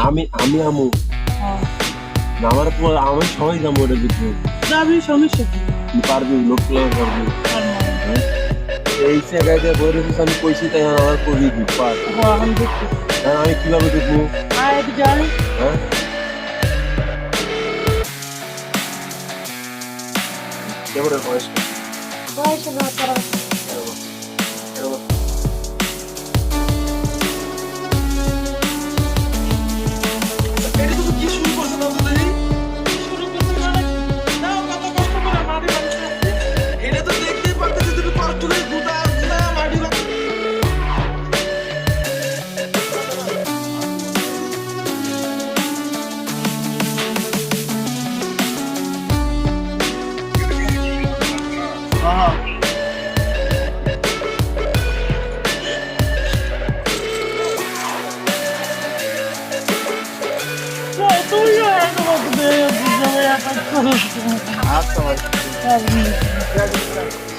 আমি আমি আমু। আমার তো আমি সবাই যাব ওটা দেখব যাবি সমস্যা কি? পারবি লোক তোলা পারবি। এই জায়গায় যে বই রেখেছি আমি কইছি তাই আমার কবি হ্যাঁ, আমি কীভাবে দেখব? হ্যাঁ। কেমন বয়স বয়সে Co to jest? No gdy ja to jakaś kurwa. A co? Tak, tak.